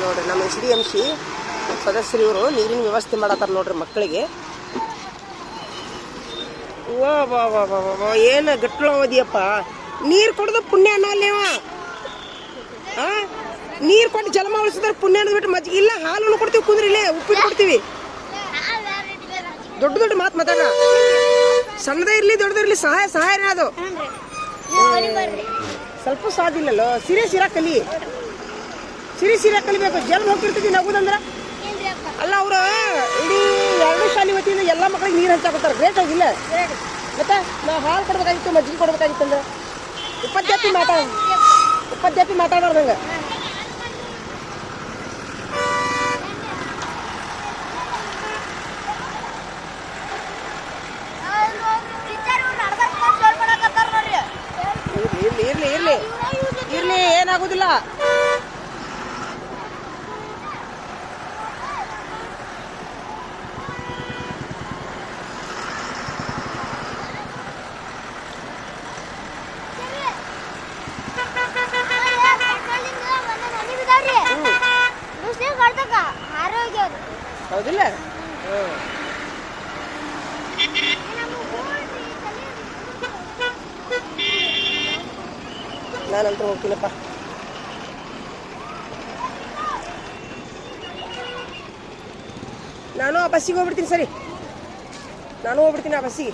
ನೋಡ್ರಿ ನಮ್ಮ S D M C ಸದಸ್ಯರು ಇವರು ನೀರಿನ ವ್ಯವಸ್ಥೆ ಮಾಡತ್ತಾರ ನೋಡ್ರಿ ಮಕ್ಕಳಿಗೆ. ವಾ ವಾ ವಾ ವಾ ವಾ, ಏನು ಗಟ್ಲು ಓದಿಯಪ್ಪ ನೀರು ಕೊಡೋದು ಪುಣ್ಯ ಅನ್ನೋಲ್ಲೇವ ಆ? ನೀರು ಕೊಟ್ಟು ಜಲಮ ಉಳಿಸಿದ್ರೆ ಪುಣ್ಯ ಅನ್ನೋದು ಮಜ್ಜಿಗೆ ಇಲ್ಲ ಹಾಲು ಕೊಡ್ತೀವಿ ಕುಂದ್ರಿ ಇಲ್ಲೇ ಉಪ್ಪಿಟ್ಟು ಕೊಡ್ತೀವಿ. ದೊಡ್ಡ ದೊಡ್ಡ ಮಾತು ಮಾತಾಡ. ಸಣ್ಣದೇ ಇರಲಿ ದೊಡ್ಡದಿರಲಿ ಸಹಾಯ ಸಹಾಯನೇ ಅದು ಸ್ವಲ್ಪ ಸಾಧಿಲ್ಲಲ್ಲೋ ಸೀರಿಯಸ್ ಸೀರಾ ಕಲಿ ಸೀರಿಯಸ್ ಸೀರೆ ಕಲಿಬೇಕು ಜಲ್ ಹೋಗ್ತಿರ್ತೀವಿ ನಗುದಂದ್ರ ಅಲ್ಲ ಅವರು ಇಡೀ ಎರಡು ಶಾಲೆ ವತಿಯಿಂದ ಎಲ್ಲ ಮಕ್ಕಳಿಗೆ ನೀರು ಹಂಚಾಕೊತಾರೆ ಗ್ರೇಟ್ ಆಗಿಲ್ಲ ಮತ್ತೆ ನಾವು ಹಾಲು ಕೊಡ್ಬೇಕಾಗಿತ್ತು ಮಜ್ಜಿಗೆ ಕೊಡ್ಬೇಕಾಗಿತ್ತು ಅಂದ್ರೆ. ಉಪಾಧ್ಯಾಪಿ ಮಾತಾಡ ಉಪಾಧ್ಯಾಪಿ ಮಾತಾಡೋದಂಗ ಇರ್ಲಿ ಇರ್ಲಿ ಇರ್ಲಿ ಇರ್ಲಿ ಇರ್ಲಿ. ಏನಾಗುದಿಲ್ಲ ಆರೋಗ್ಯ ಹೌದಿಲ್ಲ ಹ್ಮ್ ನಾನಂತೂ ಹೋಗ್ತೀನಪ್ಪ. ನಾನು ಆ ಬಸ್ಸಿಗೆ ಹೋಗ್ಬಿಡ್ತೀನಿ ಸರಿ. ನಾನು ಹೋಗ್ಬಿಡ್ತೀನಿ ಆ ಬಸ್ಸಿಗೆ.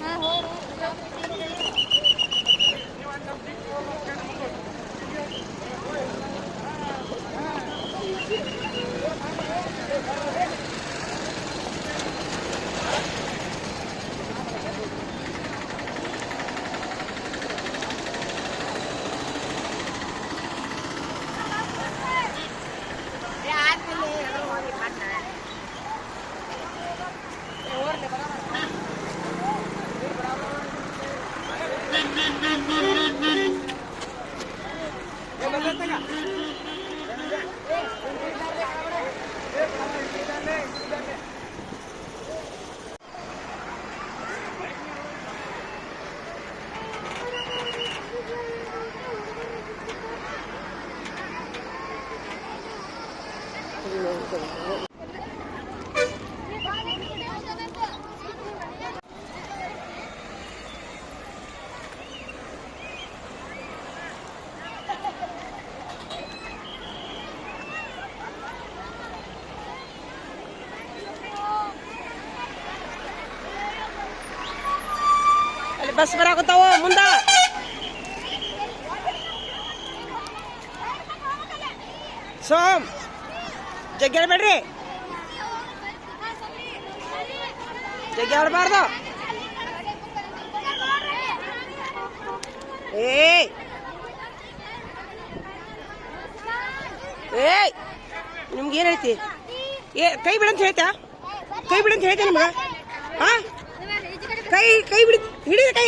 ಅಲ್ಲಿ ಬಸ್ ಬರಾಕತ್ತಾವ ಮುಂದ ಸೋಮ್ ಜಗ್ಗಿ ಆಡ್ಬೇಡ್ರಿ. ಜಗ್ಗಿ ಆಡ್ಬಾರ್ದು. ಏಯ್. ಏಯ್. ನಿಮ್ಗೆ ಏನು ಹೇಳ್ತಿ? ಏ, ಕೈ ಬಿಡಂತ ಹೇಳ್ತಾ? ಕೈ ಬಿಡಂತ ಹೇಳ್ತಾ ನಿಮ್ಗೆ? ಹಾ ಕೈ ಕೈ ಬಿಡಿ, ಹಿಡಿದ ಕೈ.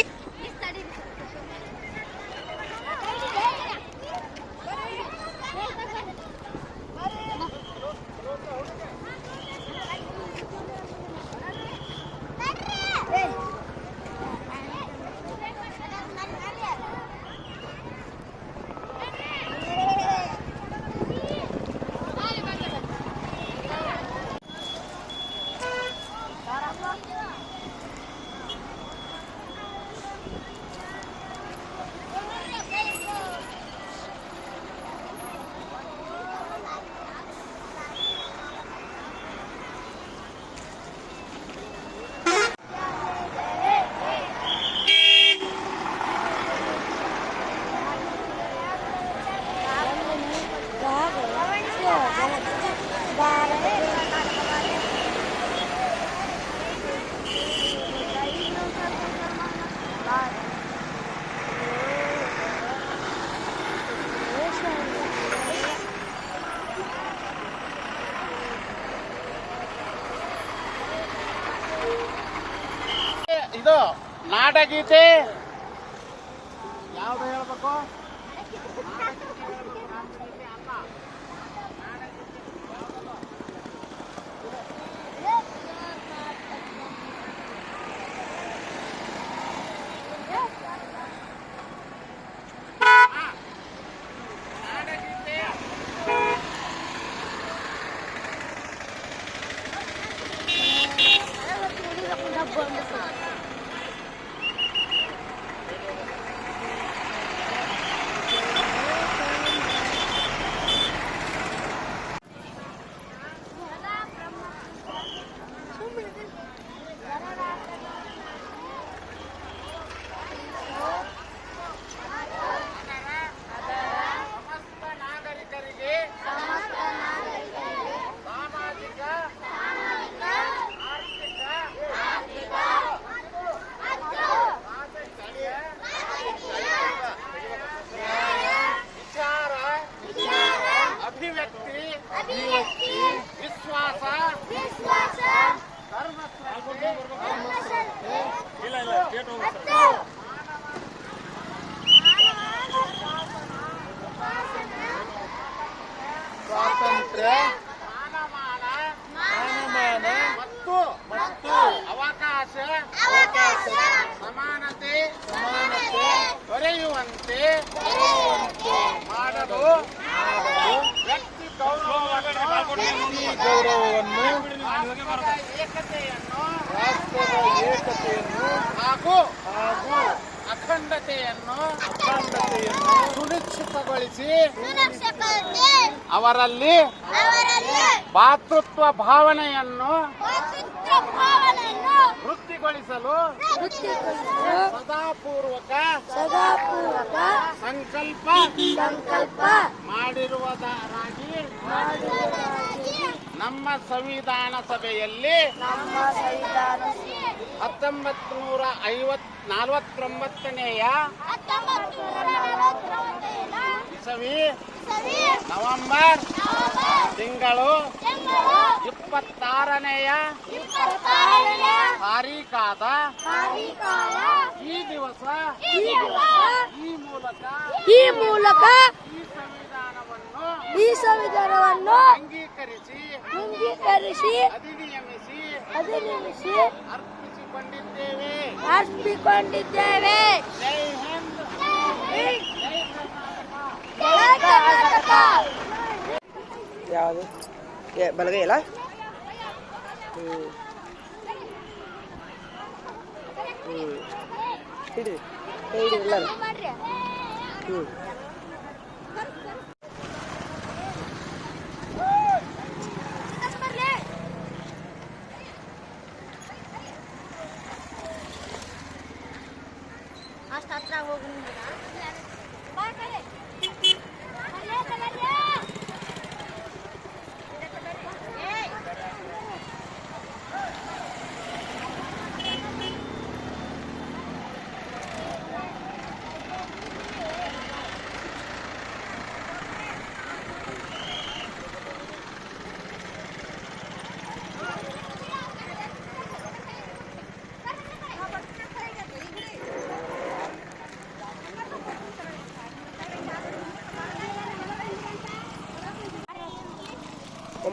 ನಾಡಗೀತೆ ಯಾವ್ದು 啊这儿 ಸುನಿಶ್ಚಿತಗೊಳಿಸಿ ಅವರಲ್ಲಿ ಭಾತೃತ್ವ ಭಾವನೆಯನ್ನು ವೃತ್ತಿಗೊಳಿಸಲು ವೃತ್ತಿಗೊಳಿಸಲು ಸದಾಪೂರ್ವಕ ಸದಾಪೂರ್ವಕ ಸಂಕಲ್ಪ ಸಂಕಲ್ಪ ಮಾಡಿರುವುದರಾಗಿ ನಮ್ಮ ಸಂವಿಧಾನ ಸಭೆಯಲ್ಲಿ ನಮ್ಮ ಸಂವಿಧಾನ ಹತ್ತೊಂಬತ್ತು ನೂರ ಐವತ್ ನಲವತ್ತೊಂಬತ್ತನೆಯ ಸವಿ ನವೆಂಬರ್ ತಿಂಗಳು ಇಪ್ಪತ್ತಾರನೆಯ ಇಪ್ಪತ್ತಾರನೇ ತಾರೀಕಾದ ಈ ದಿವಸ ಈ ಮೂಲಕ ಈ ಮೂಲಕ ಈ ಸಂವಿಧಾನವನ್ನು ಅಂಗೀಕರಿಸಿ ಅಂಗೀಕರಿಸಿ ಅಧಿನಿಯಮಿಸಿ ಅಧಿನಿಯಮಿಸಿ ಅರ್ಪಿಸಿಕೊಂಡಿದ್ದೇವೆ. ಅರ್ಪಿಕೊಂಡಿದ್ದೇವೆ ಜೈ ಹಿಂದ್. ಜೈ ಕರ್ನಾಟಕ ಜಯ ಕರ್ನಾಟಕ ಯಾವುದು ಬಲಗೈ ಅಲ್ಲ? ಹ್ಞೂ ಹ್ಞೂ ಹಿಡಿದು ಎಲ್ಲರೂ. ಹ್ಞೂ ಹೋಗಿ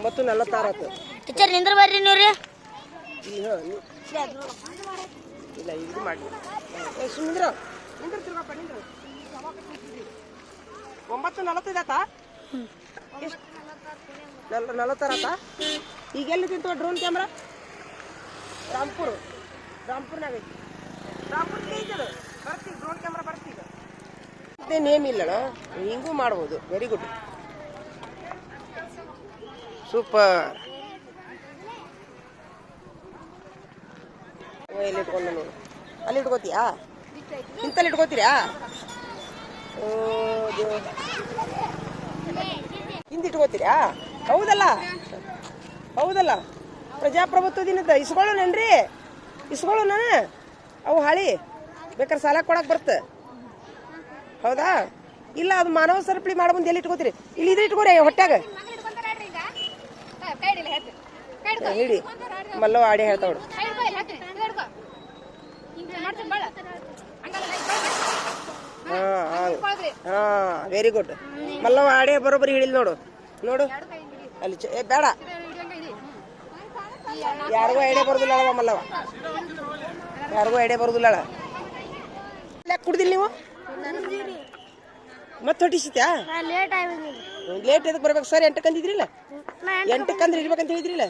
ಒಂಬತ್ತು ನಲವತ್ತಾರು ಆತು ಟೀಚರ್ ನಿಂದ್ರ ಬರ್ರಿ ನೀವು ಹಾಂ ಇಲ್ಲ ಇದು ಮಾಡಿ ಸುಮಿಂದ್ರ ನಿಂದ್ರ ತಿರ್ಗಪ್ಪ ನಿಂದ್ರ. ಒಂಬತ್ತು ನಲವತ್ತೈದು ಆತಾ ನಲ್ ನಲವತ್ತಾರು ಆತಾ ಈಗ ಎಲ್ಲಿ ತಿಂತವ ಡ್ರೋನ್ ಕ್ಯಾಮ್ರಾ ರಾಮ್ಪುರ್. ರಾಮ್ಪುರ್ನಾಗ ಐತಿ. ರಾಮ್ಪುರ್ ಬರ್ತೀವಿ ಡ್ರೋನ್ ಕ್ಯಾಮ್ರಾ ಬರ್ತೀವಿ ನೇಮ್ ಇಲ್ಲಣ ಹಿಂಗೂ ಮಾಡ್ಬೋದು. ವೆರಿ ಗುಡ್ ಸೂಪರ್ ಎಲ್ಲಿ ಇಟ್ಕೊಂಡು ನೋಡು ಅಲ್ಲಿ ಇಟ್ಕೋತೀಯಾ? ಇಂತಲ್ಲಿ ಇಟ್ಕೋತೀರಾ? ಓ. ಹಿಂದೆ ಇಟ್ಕೋತೀರಾ? ಹೌದಲ್ಲ? ಹೌದಲ್ಲ? ಪ್ರಜಾಪ್ರಭುತ್ವ ದಿನದ ಇಸ್ಕೊಳ್ಳೋಣನ್ರಿ ಇಸ್ಕೊಳ್ಳೋಣ? ಅವು ಹಾಳಿ. ಬೇಕಾದ್ರೆ ಸಾಲ ಕೊಡಕ್ ಬರ್ತ ಹೌದಾ? ಇಲ್ಲ, ಅದು ಮಾನವ ಸರಪಳಿ ಮಾಡೋ ಎಲ್ಲಿ ಇಟ್ಕೋತೀರಿ? ಇಲ್ಲಿ ಇದ್ರೆ ಇಟ್ಕೋರಿ, ಹೊಟ್ಯಾಗ. ಹಿಡಿ ಮಲ್ಲವ ಆಡಿ ಹೇಳ್ತಾವಳು ಹಾ ಹಾಂ ಹಾ. ವೆರಿ ಗುಡ್ ಮಲ್ಲವ ಆಡೇ ಬರೋಬ್ಬರಿ ಹೇಳಿ ನೋಡು. ನೋಡು. ಅಲ್ಲಿ ಚ- ಏ ಬೇಡ. ಯಾರಿಗೂ ಐಡಿಯಾ ಬರೋದಿಲ್ಲ ಅಳವ ಮಲ್ಲವ ಯಾರಿಗೂ ಐಡಿಯಾ ಬರೋದಿಲ್ಲ ಅಳ ಯಾಕೆ ಕುಡ್ದಿಲ್ಲ ನೀವು? ಮತ್ತೆ ಹೊಟ್ಟಿಸಿತ್ಯಾ ಲೇಟ್ ಆಗಿ ಲೇಟ್ ಎದಕ್ಕೆ ಬರ್ಬೇಕು? ಸರ್ ಎಂಟಕ್ಕೆ ಅಂದಿದ್ರಿಲ್ಲ ಎಂಟಕ್ಕೆ ಅಂದ್ರೆ ಇರ್ಬೇಕಂತ ಹೇಳಿದ್ರಿಲ್ಲ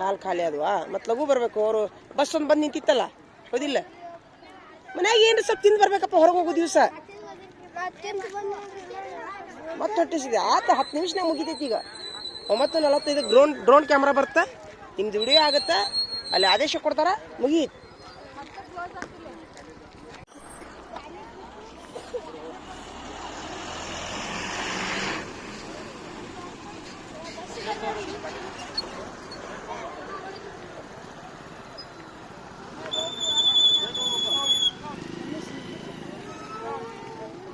ಹಾಲು ಖಾಲಿ ಅದ್ವಾ ಮತ್ತೆ ಲಗು ಬರ್ಬೇಕು ಅವರು ಬಸ್ ಒಂದು ಬಂದು ನಿಂತಿತ್ತಲ್ಲ? ಹೌದಿಲ್ಲ? ಮನ್ಯಾಗ ಏನು ಸ್ವಲ್ಪ ತಿಂದು ಬರ್ಬೇಕಪ್ಪ ಹೊರಗೆ ಹೋಗೋ ದಿವಸ. ಮತ್ತೆ ಹೊಟ್ಟಿಸಿದೆ. ಆತ ಹತ್ತು ನಿಮಿಷನಾಗ ಮುಗಿತೈತಿ ಈಗ. ಒಂಬತ್ತು ನಲವತ್ತೈದು ಡ್ರೋನ್ ಡ್ರೋನ್ ಕ್ಯಾಮ್ರಾ ಬರುತ್ತೆ ನಿಮ್ದು ವಿಡಿಯೋ ಆಗುತ್ತೆ? ಅಲ್ಲಿ ಆದೇಶ ಕೊಡ್ತಾರ? ಮುಗೀತು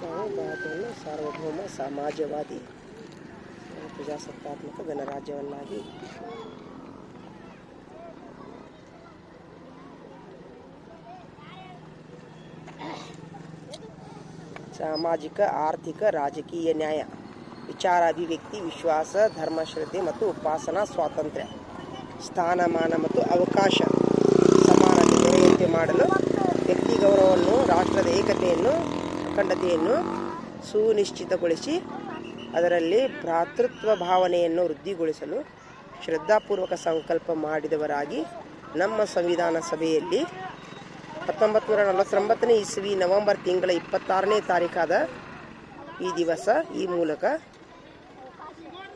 ನಾವು ಭಾರತವನ್ನು ಸಾರ್ವಭೌಮ ಸಮಾಜವಾದಿ ಪ್ರಜಾಸತ್ತಾತ್ಮಕ ಗಣರಾಜ್ಯವನ್ನಾಗಿ ಸಾಮಾಜಿಕ, ಆರ್ಥಿಕ, ರಾಜಕೀಯ ನ್ಯಾಯ, ವಿಚಾರಾಭಿವ್ಯಕ್ತಿ, ವಿಶ್ವಾಸ, ಧರ್ಮಶ್ರದ್ಧೆ ಮತ್ತು ಉಪಾಸನಾ ಸ್ವಾತಂತ್ರ್ಯ, ಸ್ಥಾನಮಾನ ಮತ್ತು ಅವಕಾಶ ಸಮಾನತೆ ದೊರೆಯುವಂತೆ ಮಾಡಲು ವ್ಯಕ್ತಿ ಗೌರವವನ್ನು, ರಾಷ್ಟ್ರದ ಏಕತೆಯನ್ನು, ಅಖಂಡತೆಯನ್ನು ಸುನಿಶ್ಚಿತಗೊಳಿಸಿ ಅದರಲ್ಲಿ ಭ್ರಾತೃತ್ವ ಭಾವನೆಯನ್ನು ವೃದ್ಧಿಗೊಳಿಸಲು ಶ್ರದ್ಧಾಪೂರ್ವಕ ಸಂಕಲ್ಪ ಮಾಡಿದವರಾಗಿ ನಮ್ಮ ಸಂವಿಧಾನ ಸಭೆಯಲ್ಲಿ ಹತ್ತೊಂಬತ್ತು ನೂರ ನಲವತ್ತೊಂಬತ್ತನೇ ಇಸ್ವಿ ನವೆಂಬರ್ ತಿಂಗಳ ಇಪ್ಪತ್ತಾರನೇ ತಾರೀಕಾದ ಈ ದಿವಸ ಈ ಮೂಲಕ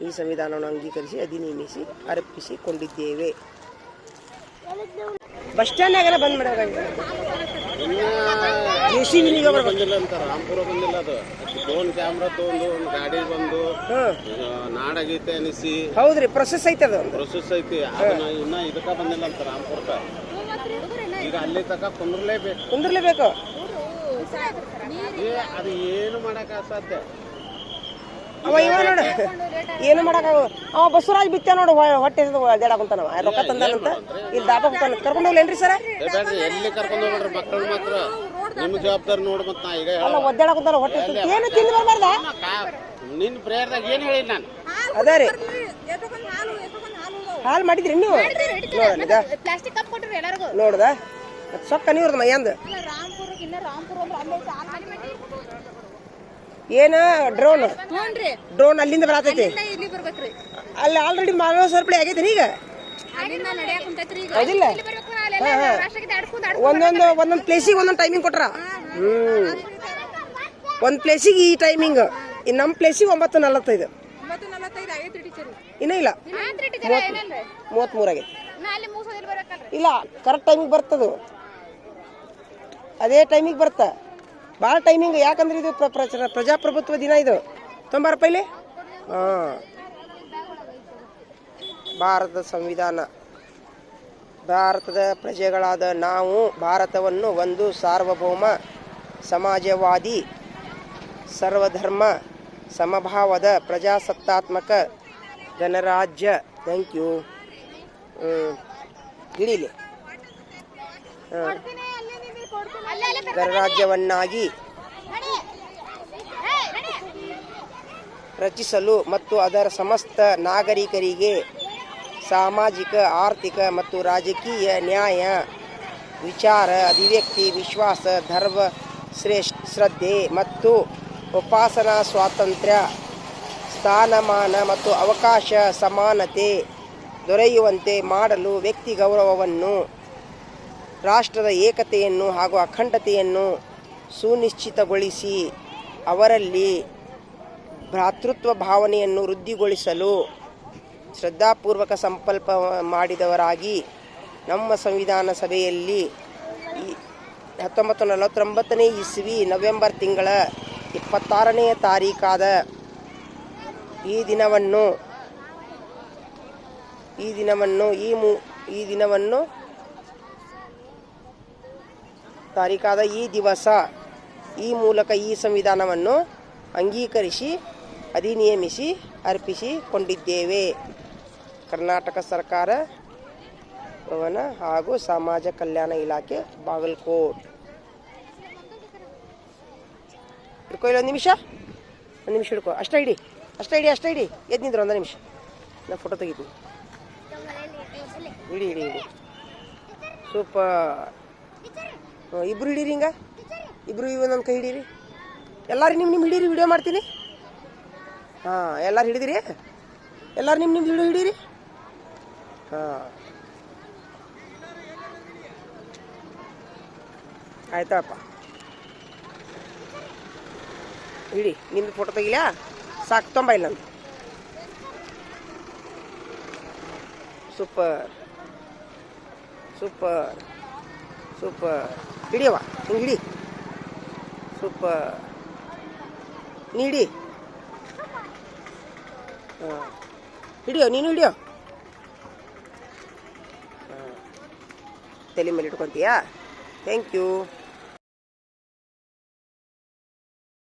ಈ ಸಂವಿಧಾನವನ್ನು ಅಂಗೀಕರಿಸಿ, ಅಧಿನಿಯಮಿಸಿ, ಅರ್ಪಿಸಿಕೊಂಡಿದ್ದೇವೆ. ಬಸ್ ಸ್ಟ್ಯಾಂಡ್ನಾಗೆಲ್ಲ ಬಂದ್ ಮಾಡಬೇಕಾಗಿದೆ ಬಿ ಬಂದಿಲ್ಲ ಅಂತ ರಾಮ್ಪುರ ಬಂದಿಲ್ಲ ಅದು. ಫೋನ್ ಕ್ಯಾಮ್ರಾ ತಗೊಂಡು ಒಂದು ಗಾಡಿ ಬಂದು ನಾಡಗೀತೆ ಅನಿಸಿ. ಹೌದ್ರಿ ಪ್ರೊಸೆಸ್ ಐತೆ ಅದು. ಪ್ರೊಸೆಸ್ ಐತಿ. ಅದನ್ನ ಇನ್ನ ಇದಕ್ಕ ಬಂದಿಲ್ಲ ಅಂತ ರಾಮ್ಪುರಕ್ಕ. ಈಗ ಅಲ್ಲಿ ತಕ ಕುಂದ್ರಲೇಬೇಕು. ಕುಂದ್ರಲೇಬೇಕು. ಅದು ಏನು ಮಾಡಕ್ ಅಸಾಧ್ಯ? ಅವ ಇವ ನೋಡು. ಏನು ಮಾಡಕ್ಕಾಗ ಅವ ಬಸವರಾಜ್ ಬಿತ್ತ ನೋಡು ಹೊಟ್ಟೆ ಅಡ್ಯಾಡಕುಂತಾನವ ರೊಕ್ಕ ತಂದಾನಂತ. ಇಲ್ಲಿ ದಾಪ ಕುಂತಾನ. ಕರ್ಕೊಂಡು ಹೋಗ್ಲೇನ್ರಿ ಸರ? ಎಲ್ಲಿ ಕರ್ಕೊಂಡು ಹೋಗ್ಬೇಡ್ರಿ ಮಕ್ಕಳು ಮಾತ್ರ. ನಿಮ್ ಜವಾಬ್ದಾರಿ ನೋಡ್ ಮತ್ ನಾ ಈಗ ಅಲ್ಲ ಹೊಟ್ಟೆ. ಏನು ತಿಂದು ಬರ್ಬಾರ್ದ ನಿನ್ ಪ್ರೇಯರ್ದಾಗ ಏನ್ ಹೇಳಿ ನಾನು? ಅದ ರೀ. ಹಾಲು ಮಾಡಿದ್ರಿ ನೀವು ಪ್ಲಾಸ್ಟಿಕ್ ಕಪ್ ಕೊಟ್ರಿ ಎಲ್ಲರಿಗೂ. ನೋಡ್ದ. ಮತ್ತೆ ಸೊಕ್ಕ ನೀವ್ರದ ಮೈಯಂದ ರಾಮ್ಪುರಕ್ಕೆ ಇನ್ನ ರಾಮ್ಪುರ ಅಂದ್ರೆ ಅಲ್ಲೇ ಏನ? ಡ್ರೋನ್. ಡ್ರೋನ್ ಅಲ್ಲಿಂದ ಬರತೈತಿ. ಇಲ್ಲಿ ಬರ್ಬೇಕ್ರಿ. ಅಲ್ಲಿ ಆಲ್ರೆಡಿ ಮಾನವ ಸರಪಳಿ ಆಗೈತಿ ಈಗ? ಹೌದಿಲ್ಲ ಒಂದೊಂದು ಒಂದೊಂದು ಪ್ಲೇಸಿಗೆ ಒಂದೊಂದು ಟೈಮಿಂಗ್ ಕೊಟ್ರ? ಒಂದ್ ಒಂದು ಪ್ಲೇಸಿಗೆ ಈ ಟೈಮಿಂಗ್ ನಮ್ ನಮ್ಮ ಪ್ಲೇಸಿಗೆ ಒಂಬತ್ತು ನಲವತ್ತೈದು ಇನ್ನೂ ಇಲ್ಲ. ಮೂವತ್ಮೂರಾಗೆ ಮೂವತ್ತ್ಮೂರು ಆಗೈತಿ. ಇಲ್ಲ ಕರೆಕ್ಟ್ ಟೈಮಿಗೆ ಬರ್ತದು. ಅದೇ ಟೈಮಿಗೆ ಬರ್ತ. ಭಾಳ ಟೈಮಿಂಗ್ ಯಾಕಂದ್ರೆ ಇದು ಪ್ರಜಾಪ್ರಭುತ್ವ ದಿನ ಇದು. ತೊಂಬ ಪೈಲೆ ಹಾಂ. ಭಾರತದ ಸಂವಿಧಾನ. ಭಾರತದ ಪ್ರಜೆಗಳಾದ ನಾವು ಭಾರತವನ್ನು ಒಂದು ಸಾರ್ವಭೌಮ, ಸಮಾಜವಾದಿ, ಸರ್ವಧರ್ಮ, ಸಮಭಾವದ, ಪ್ರಜಾಸತ್ತಾತ್ಮಕ ಗಣರಾಜ್ಯ. ಥ್ಯಾಂಕ್ ಯು ಇಳಿಲಿ ಗಣರಾಜ್ಯವನ್ನಾಗಿ ರಚಿಸಲು ಮತ್ತು ಅದರ ಸಮಸ್ತ ನಾಗರಿಕರಿಗೆ ಸಾಮಾಜಿಕ, ಆರ್ಥಿಕ ಮತ್ತು ರಾಜಕೀಯ ನ್ಯಾಯ, ವಿಚಾರ, ಅಭಿವ್ಯಕ್ತಿ, ವಿಶ್ವಾಸ, ಧರ್ಮ, ಶ್ರೇಷ್ಠ, ಶ್ರದ್ಧೆ ಮತ್ತು ಉಪಾಸನಾ ಸ್ವಾತಂತ್ರ್ಯ, ಸ್ಥಾನಮಾನ ಮತ್ತು ಅವಕಾಶ ಸಮಾನತೆ ದೊರೆಯುವಂತೆ ಮಾಡಲು ವ್ಯಕ್ತಿ ಗೌರವವನ್ನು, ರಾಷ್ಟ್ರದ ಏಕತೆಯನ್ನು ಹಾಗೂ ಅಖಂಡತೆಯನ್ನು ಸುನಿಶ್ಚಿತಗೊಳಿಸಿ, ಅವರಲ್ಲಿ ಭ್ರಾತೃತ್ವ ಭಾವನೆಯನ್ನು ವೃದ್ಧಿಗೊಳಿಸಲು ಶ್ರದ್ಧಾಪೂರ್ವಕ ಸಂಕಲ್ಪ ಮಾಡಿದವರಾಗಿ ನಮ್ಮ ಸಂವಿಧಾನ ಸಭೆಯಲ್ಲಿ ಹತ್ತೊಂಬತ್ತು ನಲವತ್ತೊಂಬತ್ತನೇ ಇಸ್ವಿ ನವೆಂಬರ್ ತಿಂಗಳ ಇಪ್ಪತ್ತಾರನೆಯ ತಾರೀಕಾದ ಈ ದಿನವನ್ನು ಈ ದಿನವನ್ನು ಈ ಮು ಈ ದಿನವನ್ನು ತಾರೀಕಾದ ಈ ದಿವಸ ಈ ಮೂಲಕ ಈ ಸಂವಿಧಾನವನ್ನು ಅಂಗೀಕರಿಸಿ, ಅಧಿನಿಯಮಿಸಿ, ಅರ್ಪಿಸಿಕೊಂಡಿದ್ದೇವೆ. ಕರ್ನಾಟಕ ಸರ್ಕಾರ ಭವನ ಹಾಗೂ ಸಮಾಜ ಕಲ್ಯಾಣ ಇಲಾಖೆ ಬಾಗಲಕೋಟ್. ಹಿಡ್ಕೊ ಇಲ್ಲ ಒಂದು ನಿಮಿಷ. ಒಂದು ನಿಮಿಷ ಹಿಡ್ಕೊ. ಅಷ್ಟೇ ಇಡಿ. ಅಷ್ಟೇ ಇಡಿ ಅಷ್ಟೇ ಇಡಿ. ಎದ್ದು ನಿಂದ್ರು ಒಂದು ನಿಮಿಷ. ನಾ ಫೋಟೋ ತೆಗಿತೀನಿ. ಇಡಿ ಇಡಿ ಇಡಿ. ಸೂಪರ್. ಇಬ್ರು ಹಿಡೀರಿ ಹಿಂಗ? ಇಬ್ರು ಇವನೊಂದು ಕೈ ಹಿಡೀರಿ? ಎಲ್ಲಾರು ನಿಮ್ಮ ನಿಮ್ಮ ಹಿಡೀರಿ ವಿಡಿಯೋ ಮಾಡ್ತೀನಿ? ಹಾಂ, ಎಲ್ಲರೂ ಹಿಡಿದಿರಿ? ಎಲ್ಲರೂ ನಿಮ್ಮ ನಿಮ್ಮ ವಿಡಿಯೋ ಹಿಡೀರಿ? ಆಯ್ತಪ್ಪ ಹಿಡಿ ನಿಮ್ದು ಫೋಟೋ ತೆಗಿಲಾ? ಸಾಕು, ತೊಂಬ ಇಲ್ಲ ನಂದು. ಸೂಪರ್. ಸೂಪರ್. ಸೂಪರ್. ಹಿಡಿಯವ ಹಿಂಗೆ ಹಿಡಿ. ಸೂಪರ್. ನೀಡಿ ಹಾಂ. ಹಿಡಿಯೋ, ನೀನು ಹಿಡಿಯೋ? ತಲೆ ಮೇಲೆ ಇಟ್ಕೊತೀಯಾ? Thank you